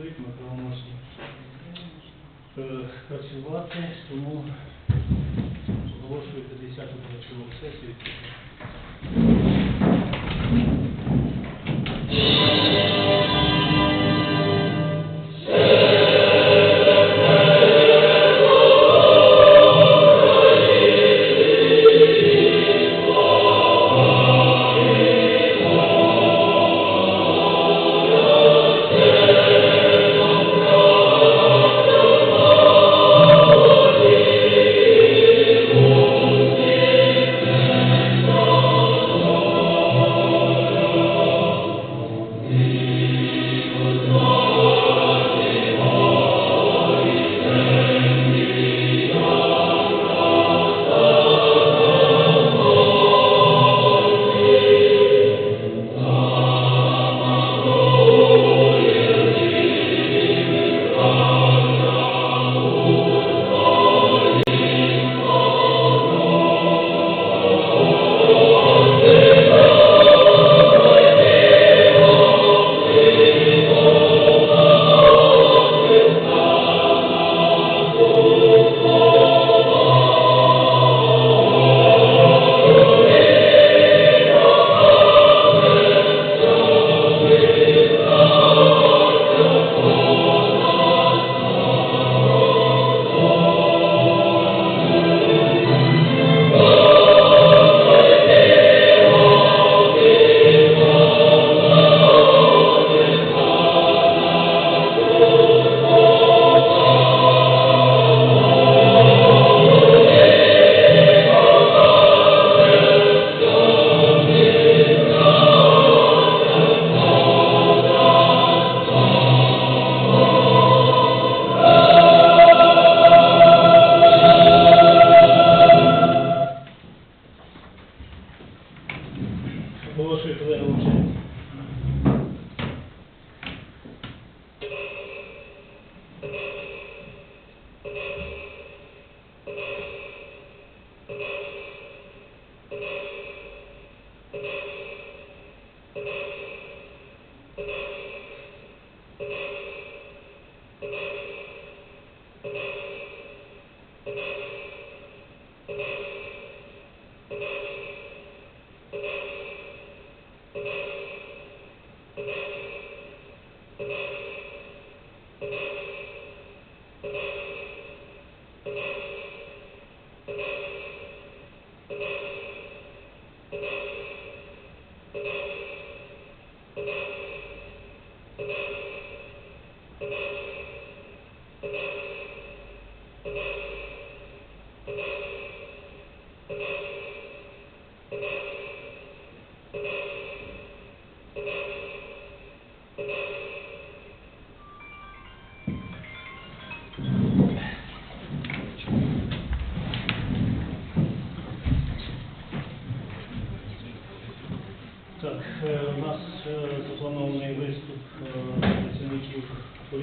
чоловік неправомочний е, працювати, тому оголошую 50-ту сесію.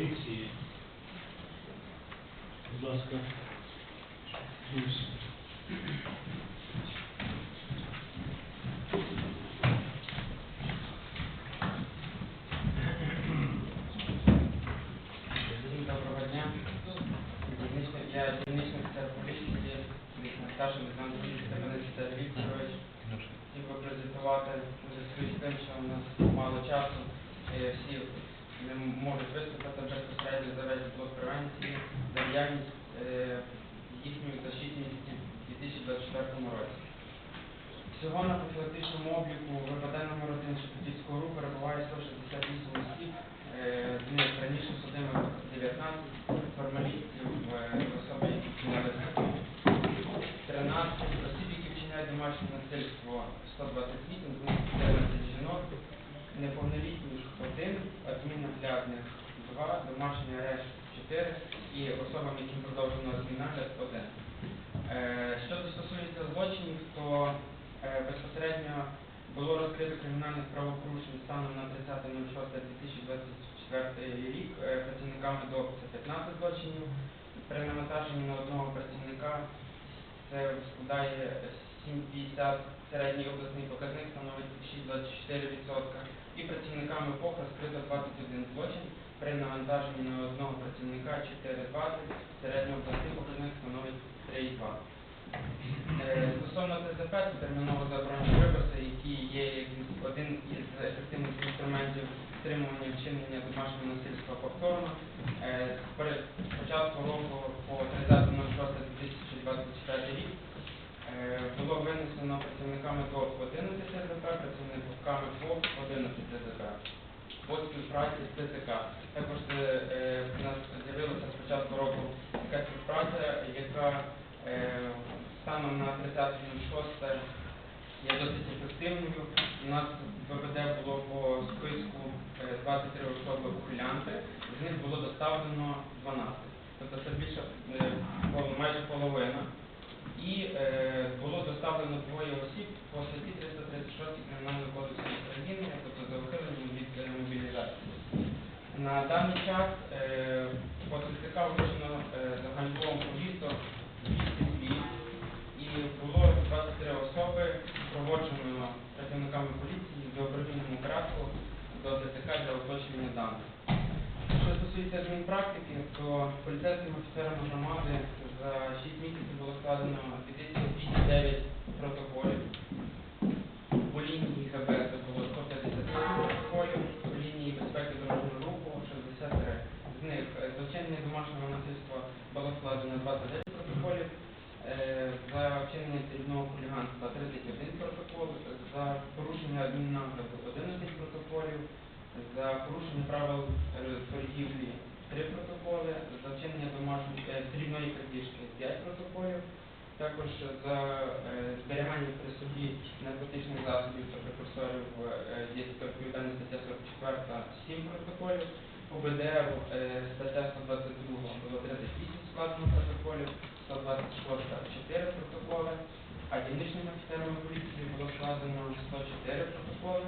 комісії. Будь ласка, які домашнє насильство 128, з 14 жінок, неповнолітніх 1, адміннаглядних 2, домашній арешт 4 і особам, яким продовжено адміннагляд 1. Е, Що стосується злочинів, то е, безпосередньо було розкрито кримінальних правопорушень станом на 30.06.2024 рік е, працівниками ДОК це 15 злочинів. При навантаженні на одного працівника це складає 7,50, середній обласний показник становить 6,24%. І працівниками ПОХ розкрито 21 злочин. При навантаженні на одного працівника 4,20, середній обласний показник становить 3,2. Е, Стосовно ТЗП, це терміново заборонені виборці, які є один із ефективних інструментів стримування вчинення домашнього насильства повторно. Е, З початку року по 30.06.2024 рік було винесено працівниками до 11 ТЗП, працівниками ФОП 11 ТЗП по співпраці з ТЦК. Також е, е, у нас з'явилася з початку року така співпраця, яка е, станом на 30.06 є досить ефективною. У нас ВВД було по списку е, 23 особи ухилянти, з них було доставлено 12. Тобто це більше е, майже половина. І е, було доставлено двоє осіб по статті 336 Кримінального кодексу України, тобто за ухиленням від е, мобілізації. На даний час е, по ЦСК вручено загальновому повісток 200 слів і було 23 особи проводжено працівниками поліції в добровільному порядку до ТЦК для уточнення даних. Що стосується адмінпрактики, то поліцейським офіцерам громади за 6 місяців було складено 2209 протоколів. По лінії ГБ це було 150 протоколів, по лінії безпеки дорожнього руху 63. З них е, за вчинення домашнього насильства було складено 29 протоколів, е, за вчинення дрібного хуліганства 31 протокол, за порушення адміннагляду 11 протоколів, за порушення правил е, торгівлі 3 протоколи, за вчинення домашньої е, дрібної крадіжки 5 протоколів, також за е, зберігання при собі наркотичних засобів та прекурсорів е, є відповідальна стаття 44 7 протоколів, по БДР е, стаття 122 було 38 складено протоколів, 126 4 протоколи, а дільничними офіцерами поліції було складено 104 протоколи.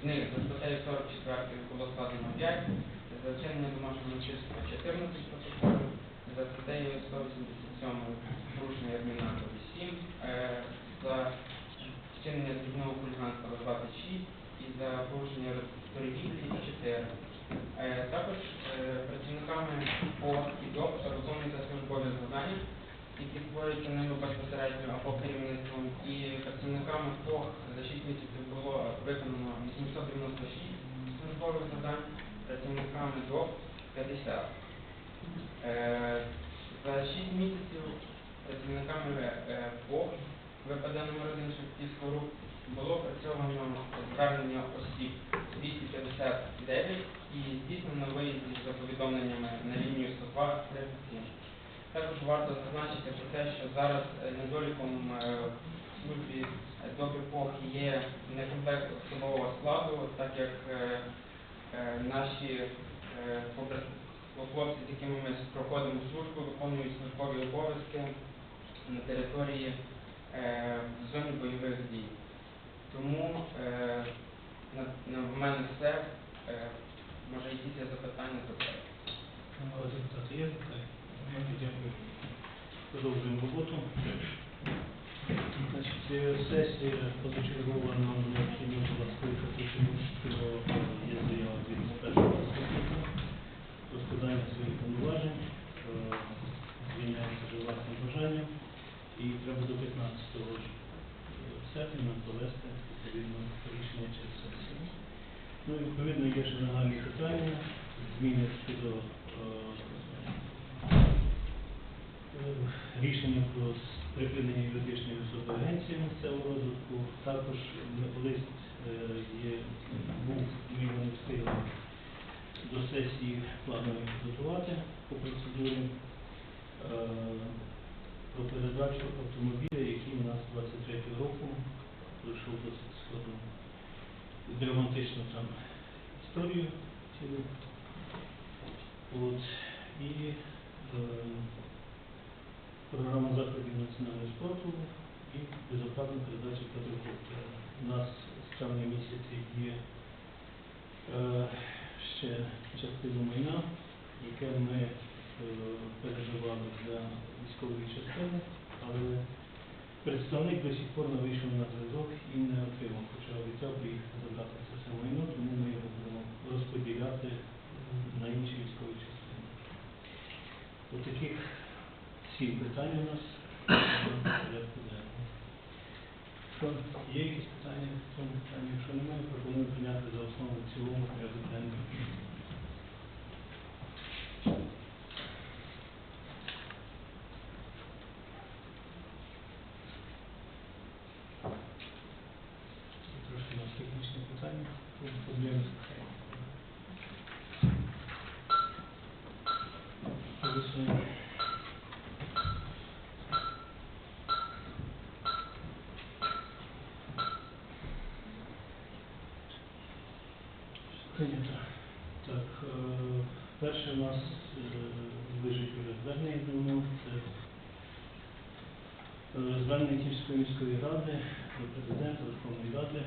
З них за статтею 44 було складено 5, за вчинення домашнього насильства 14 протоколів, за статтею 187 порушення адміннагляду 7, е, за вчинення дрібного хуліганства 26 і за порушення торгівлі 4. Е, Також е, працівниками по ІДОП виконуються службові завдання, які створюються ними безпосередньо або керівництвом, і працівниками ПОХ за 6 місяців було виконано 896 службових завдань, працівниками ДОП 50. Е, За 6 місяців працівниками е, ПОХ ВПД номер 1 Шевківського руху було опрацьовано звернення осіб 259 і здійснено виїзді за повідомленнями на лінію 102 37. Також варто зазначити про те, що зараз е, недоліком в службі добрий ПОХ є некомплект особового складу, так як наші хлопці, з якими ми проходимо службу, виконують службові обов'язки на території е, в зоні бойових дій. Тому е, на, на в мене все. Е, може якісь запитання до тебе. Дякую. Продовжуємо роботу. Значить, е, сесія позачергова нам необхідно була скликати, тому що е, є заява від першого заступника про складання своїх повноважень, е, звільняється за власним бажанням, і треба до 15 ж серпня нам провести відповідно рішення через сесію. Ну, і, відповідно, є ще нагальні питання, зміни щодо е, рішення про с- припинення юридичної особи агенції місцевого розвитку. Також м- лист е, є, був, ми його не встигли до сесії планово підготувати по процедурі е, про передачу автомобіля, який у нас 23 року пройшов досить складну драматичну там історію цілу. От. І е, програма заходів національного спорту і безоплатна передача квадрокоптера. У нас з травня місяця є е, ще частина майна, яке ми е, переживали для військової частини, але представник до сих пор не вийшов на зв'язок і не отримав, хоча обіцяв приїхати забрати це все майно, тому ми його будемо розподіляти на інші військові частини. Ось таких сім питання у нас порядку денному. Що, є якісь питання в цьому питанні? Якщо немає, пропоную прийняти за основу цілому порядок денний. Це Трошки у нас технічне питання, тут проблеми з Голосуємо. Прийнято. Так, е, перше у нас е, лежить уже звернення давно. Це е, звернення Київської міської ради до президента Верховної Ради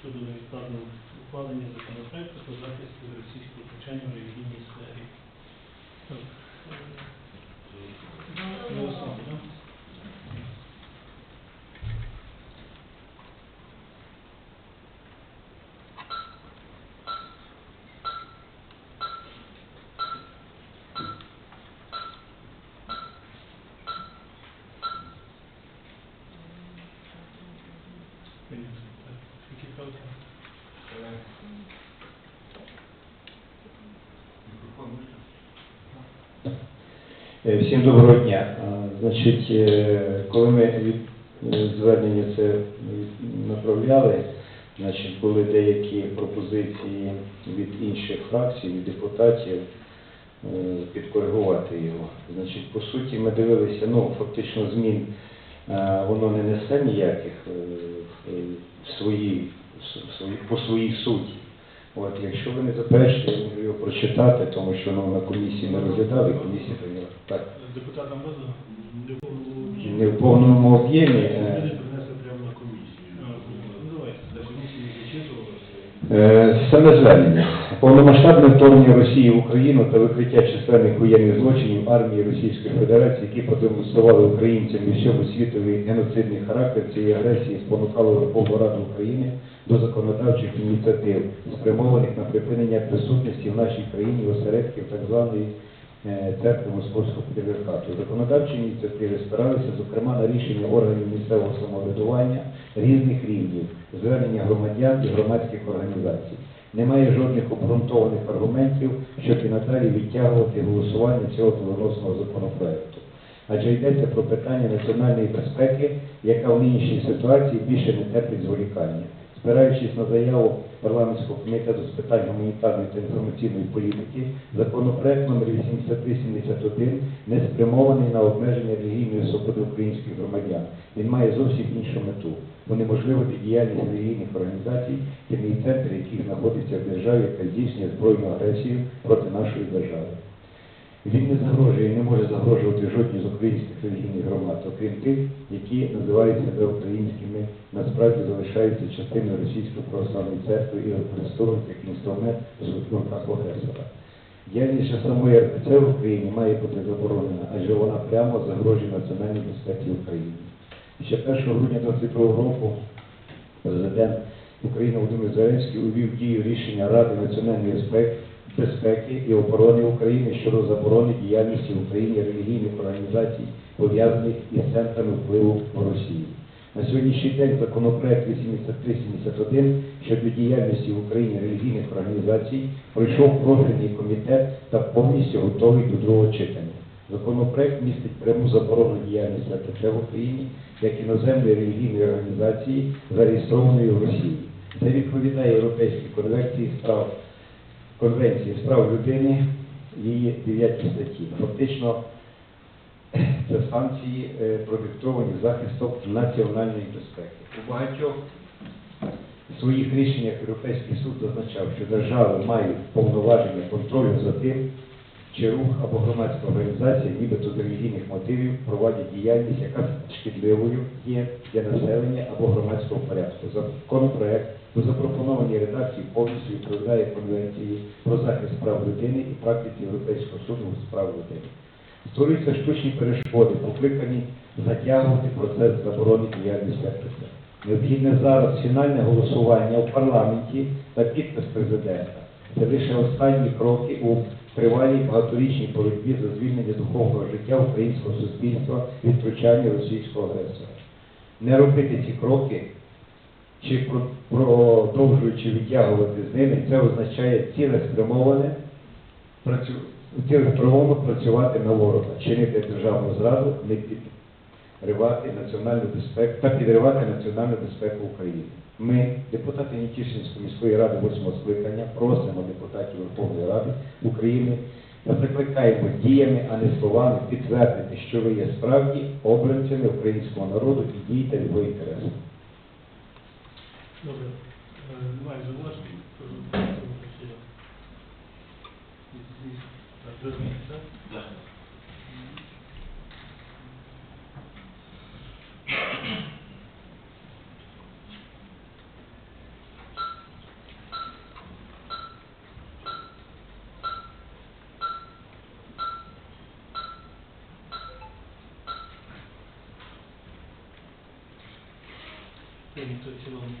щодо, невідкладного ухвалення законопроекту про захист російського втручання в релігійній сфері. Так. е, Мирослав, да? Прийнято. Так. Які правки? Е, Всім доброго дня. Значить, е, коли ми від е, звернення це направляли, значить, були деякі пропозиції від інших фракцій, від депутатів е, підкоригувати його. Значить, по суті, ми дивилися, ну, фактично змін е, воно не несе ніяких е, в своїй- по своїй суті. От, якщо ви не заперечуєте, я можу його прочитати, тому що ну, на комісії ми розглядали, комісія прийняла. Так. Депутатам роздано? Не в повному об'ємі. Люди е, принесли прямо на комісію. Ну, давайте. На комісії не зачитувалося. Е, Саме звернення. Повномасштабне вторгнення Росії в Україну та викриття численних воєнних злочинів армії Російської Федерації, які продемонстрували українцям і всьому світові геноцидний характер цієї агресії, спонукало Верховну Раду України до законодавчих ініціатив, спрямованих на припинення присутності в нашій країні осередків так званої е, церкви Московського патріархату. Законодавчі ініціативи спиралися, зокрема, на рішення органів місцевого самоврядування різних рівнів, звернення громадян і громадських організацій. Немає жодних обґрунтованих аргументів, щоб і надалі відтягувати голосування цього доленосного законопроекту. Адже йдеться про питання національної безпеки, яка в нинішній ситуації більше не терпить зволікання. Спираючись на заяву парламентського комітету з питань гуманітарної та інформаційної політики, законопроект номер 8371 не спрямований на обмеження релігійної свободи українських громадян. Він має зовсім іншу мету унеможливити діяльність релігійних організацій, керівний центр яких знаходиться в державі, яка здійснює збройну агресію проти нашої держави. Він не загрожує і не може загрожувати жодній з українських релігійних громад, окрім тих, які називають себе українськими, насправді залишаються частиною Російської православної церкви і використовують як інструмент руках агресора. Діяльність самої РПЦ в Україні має бути заборонена, адже вона прямо загрожує національній безпеці України. Ще 1 грудня 2022 року президент України Володимир Зеленський увів дію рішення Ради національної безпеки, безпеки і оборони України щодо заборони діяльності в Україні релігійних організацій, пов'язаних із центрами впливу Росії. На сьогоднішній день законопроект 8371 щодо діяльності в Україні релігійних організацій пройшов профільний комітет та повністю готовий до другого читання. Законопроект містить пряму заборону діяльності АТЦ в Україні як іноземної релігійної організації, зареєстрованої в Росії. Це відповідає Європейській конвенції з прав Конвенції з прав людини, її 9 статті. Фактично, це санкції е, продиктовані захистом національної безпеки. У багатьох своїх рішеннях Європейський суд зазначав, що держави мають повноваження контролю за тим, чи рух або громадська організація, нібито з релігійних мотивів, проводять діяльність, яка шкідливою є для населення або громадського порядку. Законопроект у запропонованій редакції повністю відповідає Конвенції про захист прав людини і практиці Європейського суду з прав людини. Створюються штучні перешкоди, покликані затягувати процес заборони діяльності артиста. Необхідне зараз фінальне голосування в парламенті та підпис президента. Це лише останні кроки у тривалій багаторічній боротьбі за звільнення духовного життя українського суспільства від втручання російського агресора. Не робити ці кроки чи про- продовжуючи відтягувати з ними, це означає цілеспрямоване працю... цілеспрямовано працювати на ворога, чинити державну зраду, не підривати національну безпеку та підривати національну безпеку України. Ми, депутати Нікішинської міської ради 8 скликання, просимо депутатів Верховної Ради України та закликаємо діями, а не словами підтвердити, що ви є справді обранцями українського народу і дієте його інтересах. Добре. Е, Немає зауважень. Так, зрозуміло, так? Так. Прийнято в цілому.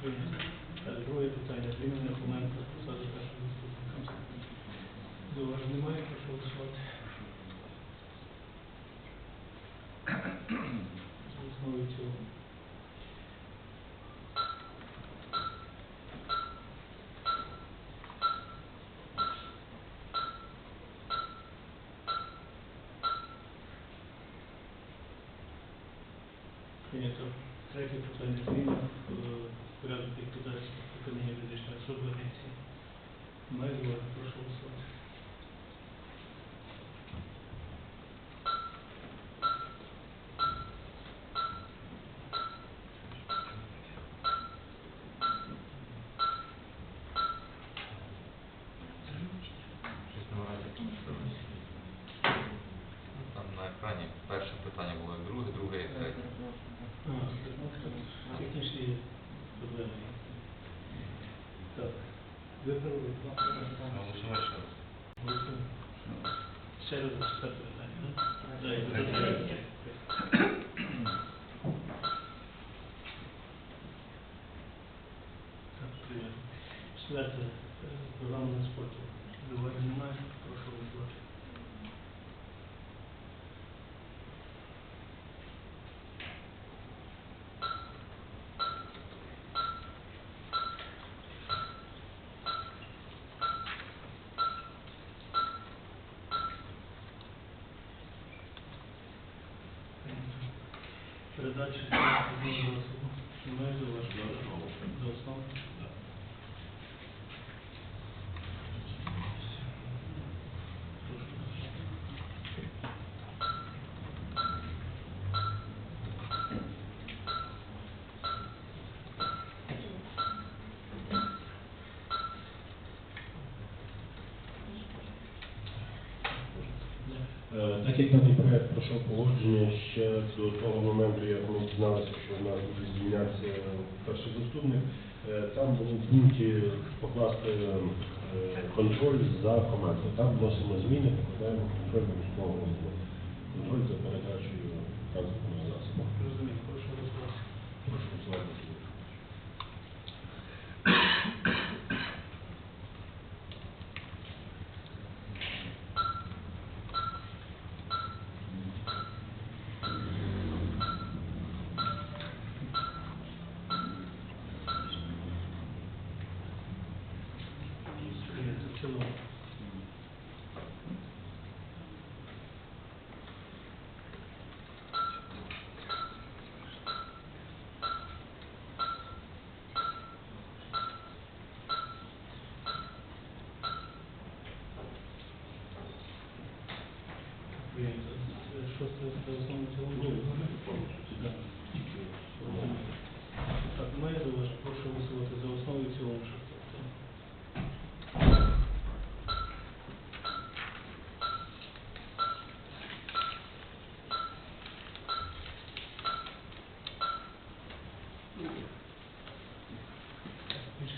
Прийнято. Так, Друге питання. Зміни Хоменка з посади першого заступника. Зауважень немає, прошу голосувати. За основу і в цілому. Прийнято. Третє питання зміна в порядок ліквідації припинення фізичної особи агенції. Немає зауважень, прошу голосувати. Щось немає такого, що Ну, Екрані перше питання було і друге, друге і третє. Технічні проблеми. Так. Виправили. Голосуємо ще раз. Ще раз четверте питання, так? Да, і Третє. третє. Так, прийнято. Четверте. е, Програма на спорту. Зауважень немає, прошу голосувати. Передача зміни голосу. Немає зауважень. За основу. Е, Так як даний проект пройшов погодження ще до того моменту, як ми дізналися, що в нас буде звільнятися перший заступник, там було покласти е, контроль за командою. Там вносимо зміни, покладаємо контроль міського голову. Контроль за передачею транспортного засобу. Розумію, прошу голосувати. Прошу голосувати. Прийнято. Е, Шосте за основу і в цілому. Ну, повністю. Да. Тільки Так, немає зауважень. Прошу голосувати за основу і в цілому. шосте.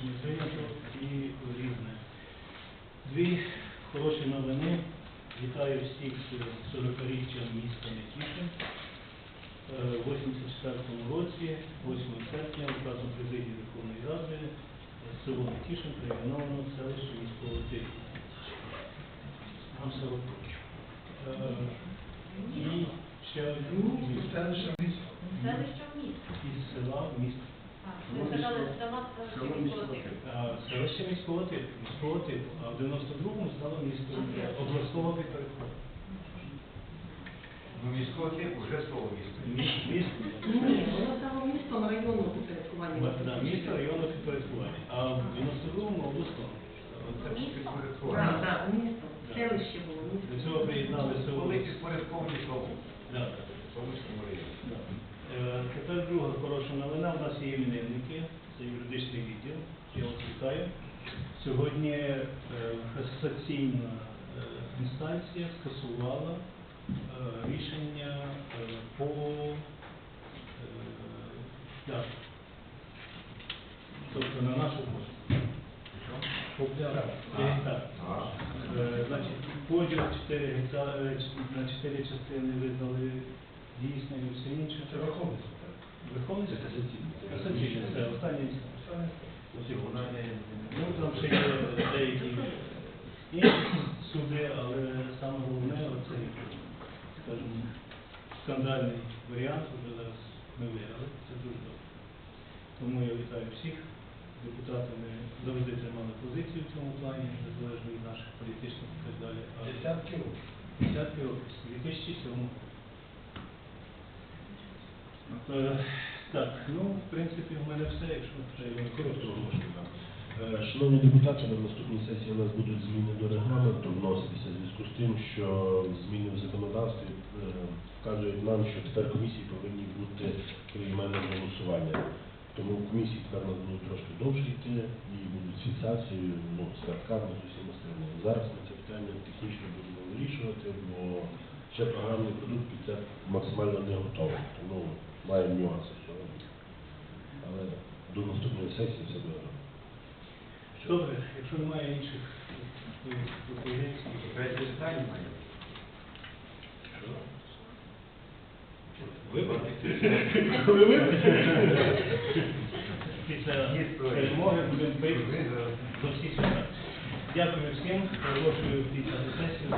Рішення прийнято і різне. Дві хороші новини. Вітаю всіх з 40-річчям міста Нетішин. Е, В 84-му році, 8 серпня, указом президії Верховної Ради, е, село Нетішин перейменовано селище міського типу. Нам село І ще один Селище місто. із села в місто. Селище міського типу. А, а в 92-му стало місто обласного підпорядкування. Ну, міського типу вже слово місто. Ні, воно стало містом районного підпорядкування. місто районного підпорядкування, а в 92-му обласного. Це Місто? Так, так, місто. Селище було, До цього приєднали село. Коли підпорядковані слово. Да. Е, Тепер друга хороша новина. У нас є іменинники, це юридичний відділ. Я вас вітаю. Сьогодні е, касаційна е, інстанція скасувала е, рішення е, по е, пляжу. Тобто на нашу користь. По пляжу. Е, Значить, поділ 4 гектари на 4 частини визнали дійсним і все інше. Це так? Верховний суд? Касаційний, це остання інстанція. Вона. Ну, там ще є деякі інші суди, але саме головне оцей, скажімо, скандальний варіант вже зараз ми виграли. Це дуже добре. Тому я вітаю всіх. Депутати ми завжди тримали позицію в цьому плані, незалежно від наших політичних і так далі. Десятки років. Десятки років, з 2007 Е, Так, ну, в принципі, в мене все, якщо треба. Коротко. Е, Шановні депутати, на наступній сесії у нас будуть зміни до регламенту вноситися в зв'язку з тим, що зміни в законодавстві е, вказують нам, що тепер комісії повинні бути поіменним голосування. Тому комісії тепер нас будуть трошки довше йти і будуть фіксації ну, з картками з усім остальним. Зараз ми це питання технічно будемо вирішувати, бо ще програмний продукт під це максимально не готовий. Тому маємо нюанси. Але до наступної сесії все буде. добре. Якщо немає інших е, пропозицій. Питання має. Після перемоги будемо пити до всіх свят. Дякую всім, оголошую після сесію.